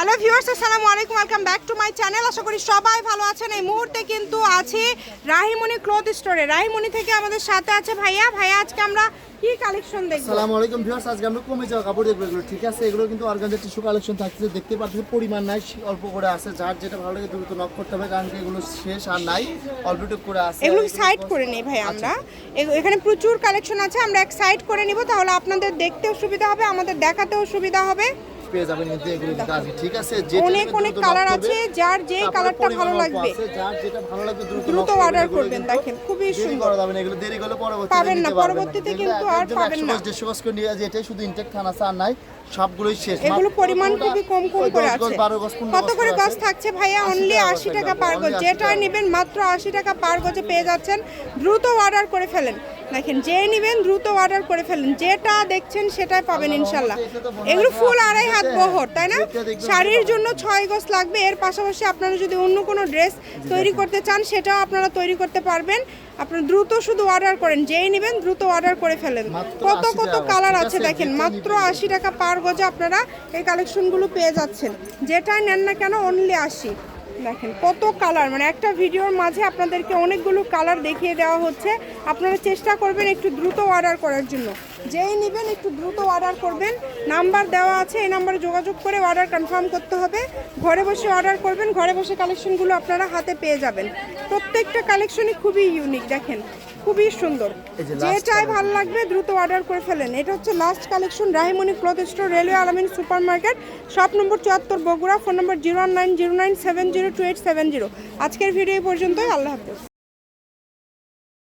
Hello viewers আসসালামু আলাইকুম। Welcome back to my channel আশা করি সবাই ভালো আছেন। এই মুহূর্তে কিন্তু আছি রাহিমণি ক্লথ স্টোরে। রাহিমণি থেকে আমাদের সাথে আছে ভাইয়া। ভাইয়া আজকে আমরা কি কালেকশন দেখব? আসসালামু আলাইকুম ভিউয়ার্স আজকে আমরা কমে যাওয়া কাপড় দেখব এগুলো। ঠিক আছে? এগুলো কিন্তু অর্গানজা টিস্যু কালেকশন থাকছে। দেখতে পাচ্ছেন পরিমাণ নাই অল্প করে আছে। যার যেটা ভালো লাগে দ্রুত নক করতে হবে কারণ এগুলো শেষ আর নাই অল্প টুক করে আছে। এগুলো সাইড করে নেই ভাই আমরা? এখানে প্রচুর কালেকশন আছে। আমরা এক সাইড করে নিব তাহলে আপনাদের দেখতেও সুবিধা হবে আমাদের দেখাতেও সুবিধা হবে। পেয়ে যাবেন কিন্তু এগুলো কিন্তু আছে ঠিক আছে যেটা অনেক অনেক কালার আছে যার যেই কালারটা ভালো লাগবে। যার যেটা ভালো লাগবে দ্রুত knock করবেন, দেখেন, খুবই সুন্দর। এগুলো দেরি করলে পরবর্তীতে পাবেন না, পরবর্তীতে কিন্তু আর পাবেন না। 150 গজ করে নিয়ে এটাই শুধু ইনটেক আর নাই সবগুলোই শেষ। এগুলো পরিমাণ খুবই কম কম করে আছে। 12 গজ, 15 কত করে থাকছে ভাইয়া অনলি টাকা আশি করে টাকা একদম, পার গজ। যেটা। নেবেন মাত্র আশি টাকা পার গজে পেয়ে যাচ্ছেন। দ্রুত অর্ডার করে ফেলেন। দেখেন যে নেবেন দ্রুত অর্ডার করে ফেলেন। যেটা দেখছেন সেটাই পাবেন ইনশাল্লাহ। এগুলো ফুল আড়াই হাত বহর তাই না? শাড়ির জন্য ছয় গজ লাগবে। এর পাশাপাশি আপনারা যদি অন্য কোনো ড্রেস তৈরি করতে চান সেটাও আপনারা তৈরি করতে পারবেন। আপনারা দ্রুত শুধু অর্ডার করেন। যেই নেবেন দ্রুত অর্ডার করে ফেলেন। কত কত কালার আছে? দেখেন মাত্র আশি টাকা পার গজে আপনারা এই কালেকশনগুলো পেয়ে যাচ্ছেন। যেটাই নেন না কেন অনলি আশি। দেখেন, কত কালার মানে একটা ভিডিওর মাঝে আপনাদেরকে অনেকগুলো কালার দেখিয়ে দেওয়া হচ্ছে। আপনারা চেষ্টা করবেন একটু দ্রুত অর্ডার করার জন্য। যেই নেবেন একটু দ্রুত অর্ডার করবেন। নাম্বার দেওয়া আছে, এই নাম্বারে যোগাযোগ করে অর্ডার কনফার্ম করতে হবে। ঘরে বসে অর্ডার করবেন, ঘরে বসে কালেকশনগুলো আপনারা হাতে পেয়ে যাবেন। প্রত্যেকটা কালেকশনই খুবই ইউনিক দেখেন। খুবই সুন্দর। যে চাই যেটাই ভালো লাগবে দ্রুত অর্ডার করে ফেলেন। এটা হচ্ছে last collection Rahimoni cloth store railway Alamin super market shop number চুয়াত্তর Bogura phone number zero nine zero nine seven zero two eight seven zero আজকের ভিডিও পর্যন্ত পর্যন্তই আল্লাহ হাফেজ।